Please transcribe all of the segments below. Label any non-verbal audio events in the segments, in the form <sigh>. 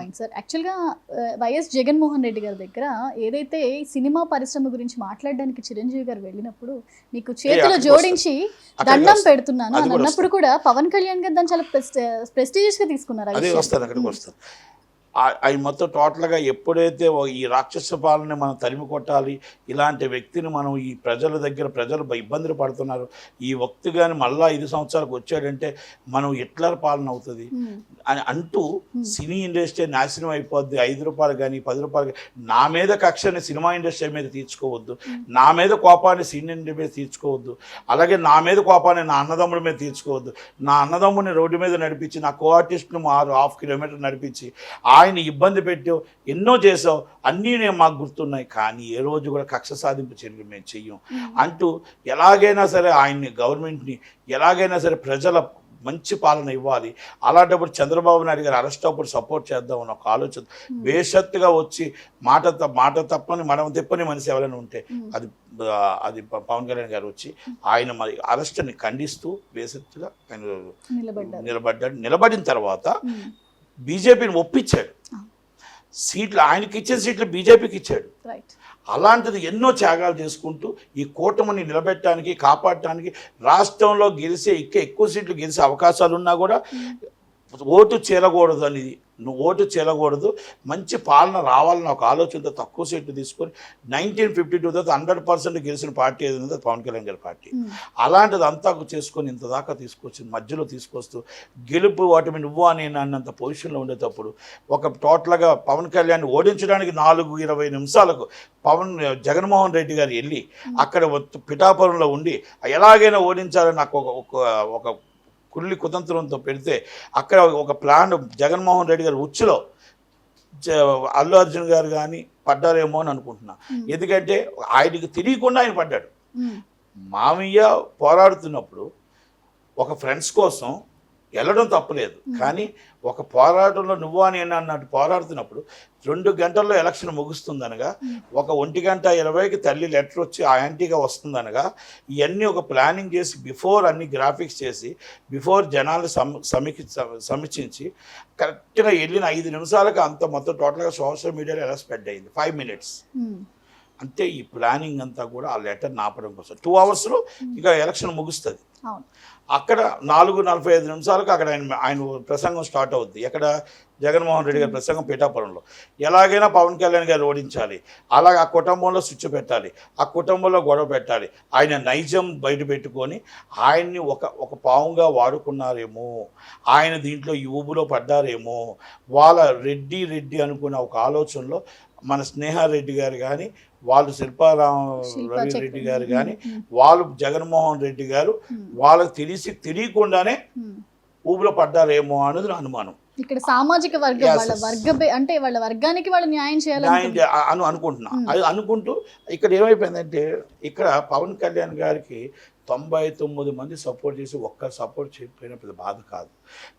Point sir. యాక్చువల్గా YS Jaganmohan Reddy గారి దగ్గర ఏదైతే సినిమా పరిశ్రమ గురించి మాట్లాడడానికి చిరంజీవి గారు వెళ్ళినప్పుడు మీకు చేతిలో జోడించి దండం. పెడుతున్నాను అని అన్నప్పుడు కూడా పవన్ కళ్యాణ్ గారు దాన్ని చాలా ప్రెస్టీజియస్గా తీసుకున్నారు అదే అక్కడికి అవి మొత్తం టోటల్గా ఎప్పుడైతే ఈ రాక్షస పాలన మనం తరిమి కొట్టాలి ఇలాంటి వ్యక్తిని మనం ఈ ప్రజల దగ్గర ప్రజలు ఇబ్బందులు పడుతున్నారు. ఈ వ్యక్తి కానీ మళ్ళా ఐదు సంవత్సరాలకు వచ్చాడంటే మనం హిట్లర్ పాలన అవుతుంది. అని అంటూ సినీ ఇండస్ట్రీ నాశనం అయిపోద్ది. ఐదు రూపాయలు కానీ పది రూపాయలు కానీ నా మీద కక్షని సినిమా ఇండస్ట్రీ మీద తీర్చుకోవద్దు. నా మీద కోపాన్ని సినీ ఇండస్ట్రీ మీద తీర్చుకోవద్దు. అలాగే నా మీద కోపాన్ని నా అన్నదమ్ముడి మీద తీర్చుకోవద్దు. నా అన్నదమ్ముడిని రోడ్డు మీద నడిపించి నా కో ఆర్టిస్ట్ను ఆరు హాఫ్ కిలోమీటర్ నడిపించి ఆయన ఇబ్బంది పెట్టావు ఎన్నో చేసావు అన్నీ నేను మాకు గుర్తున్నాయి. కానీ ఏ రోజు కూడా కక్ష సాధింపు చర్యలు మేము చెయ్యం. అంటూ ఎలాగైనా సరే ఆయన్ని గవర్నమెంట్ని ఎలాగైనా సరే ప్రజల మంచి పాలన ఇవ్వాలి. అలాంటప్పుడు చంద్రబాబు నాయుడు గారు అరెస్ట్ అప్పుడు సపోర్ట్ చేద్దామని ఒక ఆలోచన. బేషత్తుగా వచ్చి మాట మాట తప్పని మనం తిప్పని మనిషి ఎవరైనా ఉంటే అది అది పవన్ కళ్యాణ్ గారు వచ్చి ఆయన మరి అరెస్ట్ని ఖండిస్తూ బేషత్తుగా ఆయన నిలబడ్డాడు. నిలబడిన తర్వాత. బీజేపీని ఒప్పించాడు. సీట్లు ఆయనకి ఇచ్చిన సీట్లు బీజేపీకి ఇచ్చాడు. అలాంటిది ఎన్నో త్యాగాలు చేసుకుంటూ ఈ కూటమిని నిలబెట్టడానికి కాపాడటానికి రాష్ట్రంలో గెలిచే ఇంకా ఎక్కువ సీట్లు గెలిచే అవకాశాలు ఉన్నా కూడా ఓటు చేరకూడదు అనేది నువ్వు ఓటు చేరకూడదు. మంచి పాలన రావాలని ఒక ఆలోచనతో తక్కువ సీట్లు తీసుకొని నైన్టీన్ ఫిఫ్టీ టూ తర్వాత హండ్రెడ్ పర్సెంట్ గెలిచిన పార్టీ ఏది ఉందో అది పవన్ కళ్యాణ్ గారి పార్టీ. అలాంటిది అంతా చేసుకొని ఇంత దాకా తీసుకొచ్చి మధ్యలో తీసుకొస్తూ గెలుపు ఓటమి నువ్వు అని అన్నంత పొజిషన్లో ఉండేటప్పుడు ఒక టోటల్గా పవన్ కళ్యాణ్ ఓడించడానికి నాలుగు ఇరవై నిమిషాలకు పవన్ జగన్మోహన్ రెడ్డి గారు వెళ్ళి అక్కడ పిఠాపురంలో ఉండి ఎలాగైనా ఓడించాలని నాకు ఒక ఒక ఒక కుళ్ళి కుతంత్రంతో పెడితే అక్కడ ఒక ప్లాన్ జగన్మోహన్ రెడ్డి గారి ఉచ్చులో జ- అల్లు అర్జున్ గారు కానీ పడ్డారేమో అని అనుకుంటున్నా. ఎందుకంటే ఆయనకి తెలియకుండా ఆయన పడ్డాడు. మ్మ్. మామయ్య పోరాడుతున్నప్పుడు ఒక ఫ్రెండ్స్ కోసం వెళ్ళడం తప్పులేదు కానీ ఒక పోరాటంలో నువ్వు అని నేను అన్నట్టు పోరాడుతున్నప్పుడు రెండు గంటల్లో ఎలక్షన్ ముగుస్తుందనగా ఒక ఒంటి గంట ఇరవైకి తల్లి లెటర్ వచ్చి ఆ యాంటీగా వస్తుందనగా ఇవన్నీ ఒక ప్లానింగ్ చేసి బిఫోర్ అన్ని గ్రాఫిక్స్ చేసి బిఫోర్ జనాలు సమ సమీక్ష సమీక్షించి కరెక్ట్గా వెళ్ళిన ఐదు నిమిషాలకు అంత మొత్తం టోటల్గా సోషల్ మీడియాలో ఎలా స్ప్రెడ్ అయింది? Five minutes. అంటే ఈ ప్లానింగ్ అంతా కూడా ఆ లెటర్ నాపడం కోసం. టూ అవర్స్లో ఇక ఎలక్షన్ ముగుస్తుంది. అక్కడ నాలుగు నలభై ఐదు నిమిషాలకు అక్కడ ఆయన ఆయన ప్రసంగం స్టార్ట్ అవుద్ది. ఎక్కడ జగన్మోహన్ రెడ్డి గారి ప్రసంగం పీఠాపురంలో. ఎలాగైనా పవన్ కళ్యాణ్ గారు ఓడించాలి. అలాగే ఆ కుటుంబంలో స్విచ్ పెట్టాలి. ఆ కుటుంబంలో గొడవ పెట్టాలి. ఆయన నైజం బయట పెట్టుకొని ఆయన్ని ఒక ఒక పావుగా వాడుకున్నారేమో. ఆయన దీంట్లో ఈ ఊబులో పడ్డారేమో. వాళ్ళ రెడ్డి రెడ్డి అనుకున్న ఒక ఆలోచనలో మన స్నేహారెడ్డి గారు కానీ వాళ్ళు శిల్పారామ శిల్పా రవి చక్ర- రెడ్డి గారు కానీ. వాళ్ళు జగన్మోహన్ రెడ్డి గారు. వాళ్ళకి తెలిసి తెలియకుండానే. ఊబిలో పడ్డారేమో అనేది నా అనుమానం ఇక్కడ సామాజిక వర్గం వాళ్ళ. వర్గ అంటే వాళ్ళ వర్గానికి వాళ్ళు న్యాయం న్యాయం చేయాలని చే- అ- అను అనుకుంటున్నా అది అనుకుంటూ ఇక్కడ ఏమైపోయిందంటే ఇక్కడ పవన్ కళ్యాణ్ గారికి తొంభై తొమ్మిది మంది సపోర్ట్ చేసి ఒక్కరు సపోర్ట్ చేయకపోయినా పెద్ద బాధ కాదు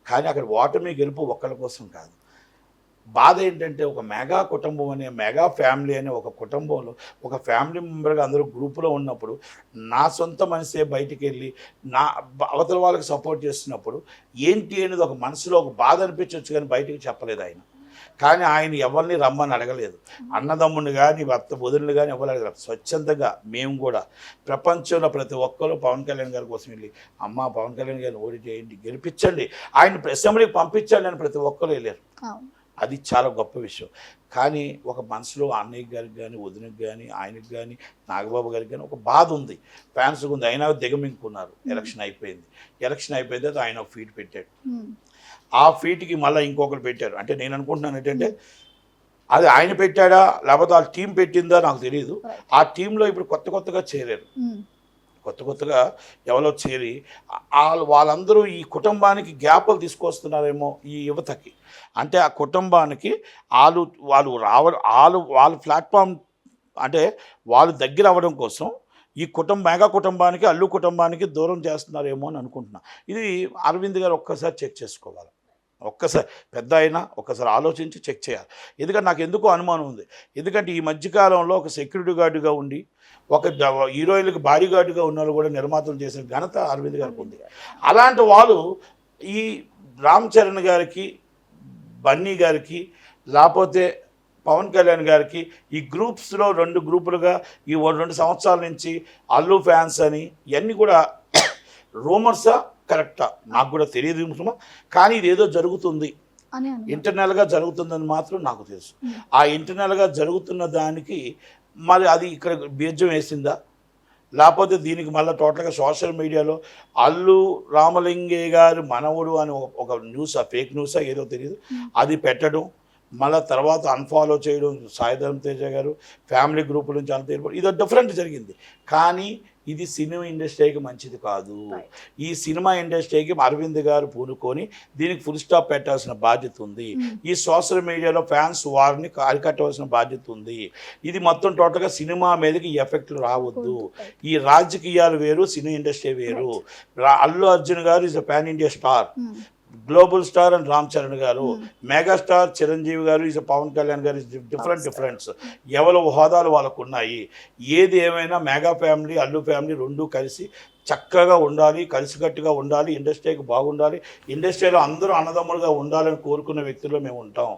కానీ అక్కడ ఓటమి గెలుపు ఒక్కరి కోసం కాదు బాధ ఏంటంటే ఒక మెగా కుటుంబం అనే మెగా ఫ్యామిలీ అనే ఒక కుటుంబంలో ఒక ఫ్యామిలీ మెంబర్గా అందరూ గ్రూపులో ఉన్నప్పుడు నా సొంత మనసే బయటికి వెళ్ళి నా అవతల వాళ్ళకి సపోర్ట్ చేస్తున్నప్పుడు ఏంటి అనేది ఒక మనసులో ఒక బాధ అనిపించవచ్చు కానీ బయటికి చెప్పలేదు ఆయన. కానీ ఆయన ఎవరిని రమ్మని అడగలేదు. అన్నదమ్ముని కానీ భర్త బుధుని కానీ ఎవరు అడగలేదు. స్వచ్ఛందంగా మేము కూడా ప్రపంచంలో ప్రతి ఒక్కరు పవన్ కళ్యాణ్ గారి కోసం వెళ్ళి అమ్మ పవన్ కళ్యాణ్ గారిని ఓడి చేయండి గెలిపించండి. ఆయన అసెంబ్లీకి పంపించండి అని ప్రతి ఒక్కరు వెళ్ళారు. అది చాలా గొప్ప విషయం. కానీ ఒక మనసులో అన్నయ్య గారికి కానీ వదినకి కానీ ఆయనకి కానీ నాగబాబు గారికి కానీ ఒక బాధ ఉంది. ఫ్యాన్స్ ఉంది. అయినా దిగమింగుకున్నారు. ఎలక్షన్ అయిపోయింది. ఎలక్షన్ అయిపోయిన తర్వాత ఆయన ఒక ఫీట్ పెట్టాడు. ఆ ఫీట్కి మళ్ళీ ఇంకొకరు పెట్టారు. అంటే నేను అనుకుంటున్నాను ఏంటంటే అది ఆయన పెట్టాడా? లేకపోతే ఆ టీం పెట్టిందా? నాకు తెలియదు. ఆ టీంలో ఇప్పుడు కొత్త కొత్తగా చేరారు. కొత్త కొత్తగా ఎవరో చేరి వాళ్ళందరూ ఈ కుటుంబానికి గ్యాపులు తీసుకొస్తున్నారేమో ఈ యువతకి. అంటే ఆ కుటుంబానికి వాళ్ళు వాళ్ళు రావడం వాళ్ళు వాళ్ళ ప్లాట్ఫామ్ అంటే వాళ్ళు దగ్గర అవ్వడం కోసం ఈ కుటుంబ మెగా కుటుంబానికి అల్లు కుటుంబానికి దూరం చేస్తున్నారేమో అని అనుకుంటున్నా. ఇది అరవింద్ గారు ఒక్కసారి చెక్ చేసుకోవాలి. ఒక్కసారి పెద్ద అయినా ఒక్కసారి ఆలోచించి చెక్ చేయాలి. ఎందుకంటే నాకు ఎందుకో అనుమానం ఉంది. ఎందుకంటే ఈ మధ్యకాలంలో ఒక సెక్యూరిటీ గార్డుగా ఉండి ఒక హీరోయిన్లకు బాడీ గార్డుగా ఉన్న వాళ్ళు కూడా నిర్మాతలు చేసిన ఘనత అరవింద్ గారికి ఉంది. అలాంటి వాళ్ళు ఈ రామ్ చరణ్ గారికి బన్నీ గారికి లేకపోతే పవన్ కళ్యాణ్ గారికి ఈ గ్రూప్స్లో రెండు గ్రూపులుగా ఈ రెండు సంవత్సరాల నుంచి అల్లు ఫ్యాన్స్ అని ఇవన్నీ కూడా <coughs> రూమర్సా కరెక్టా? నాకు కూడా తెలియదు సుమా కానీ ఇది ఏదో జరుగుతుంది ఇంటర్నల్గా జరుగుతుందని మాత్రం నాకు తెలుసు. ఆ ఇంటర్నల్గా జరుగుతున్న దానికి మరి అది ఇక్కడ బీజం వేసిందా? లేకపోతే దీనికి మళ్ళీ టోటల్గా సోషల్ మీడియాలో అల్లు రామలింగయ్య గారి మనవడు అని ఒక- న్యూస్ ఫేక్ న్యూసా ఏదో తెలియదు. అది పెట్టడం మళ్ళీ తర్వాత అన్ఫాలో చేయడం సాయిధరం తేజ గారు ఫ్యామిలీ గ్రూప్ నుంచి అంత ఇది డిఫరెంట్ జరిగింది. కానీ ఇది సినిమా ఇండస్ట్రీకి మంచిది కాదు. ఈ సినిమా ఇండస్ట్రీకి అరవింద్ గారు పూనుకొని దీనికి ఫుల్ స్టాప్ పెట్టాల్సిన బాధ్యత ఉంది Hmm. ఈ సోషల్ మీడియాలో ఫ్యాన్స్ వారిని అరికట్టవలసిన బాధ్యత ఉంది ఇది మొత్తం టోటల్గా సినిమా మీదకి ఎఫెక్ట్లు రావద్దు. ఈ రాజకీయాలు వేరు సినీ ఇండస్ట్రీ వేరు అల్లు అర్జున్ గారు is a pan India star. Global star and Ram Charan గారు. మెగాస్టార్ చిరంజీవి గారు ఇస్ పవన్ కళ్యాణ్ గారు ఇస్ డిఫరెంట్ డిఫరెంట్స్. ఎవరి హోదాలు వాళ్ళకు ఉన్నాయి ఏది ఏమైనా మెగా ఫ్యామిలీ అల్లు ఫ్యామిలీ రెండు కలిసి చక్కగా ఉండాలి కలిసికట్టుగా ఉండాలి ఇండస్ట్రీకి బాగుండాలి. ఇండస్ట్రీలో అందరూ అన్నదమ్ములుగా ఉండాలని కోరుకున్న వ్యక్తుల్లో మేము ఉంటాం.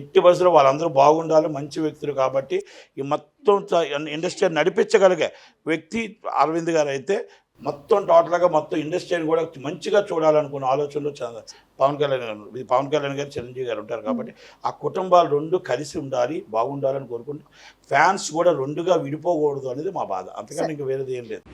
ఎట్టి బస్సులో వాళ్ళందరూ బాగుండాలి మంచి వ్యక్తులు కాబట్టి ఈ మొత్తం ఇండస్ట్రీ నడిపించగలిగే వ్యక్తి అరవింద్ గారు అయితే మొత్తం టోటల్గా మొత్తం ఇండస్ట్రీని కూడా మంచిగా చూడాలనుకున్న ఆలోచనలో పవన్ కళ్యాణ్ గారు ఇది పవన్ కళ్యాణ్ గారు చిరంజీవి గారు ఉంటారు కాబట్టి ఆ కుటుంబాలు రెండు కలిసి ఉండాలి బాగుండాలని కోరుకుంటాం ఫ్యాన్స్ కూడా రెండుగా విడిపోకూడదు అనేది మా బాధ. అంతకన్నా ఇంకా వేరేది ఏం లేదు.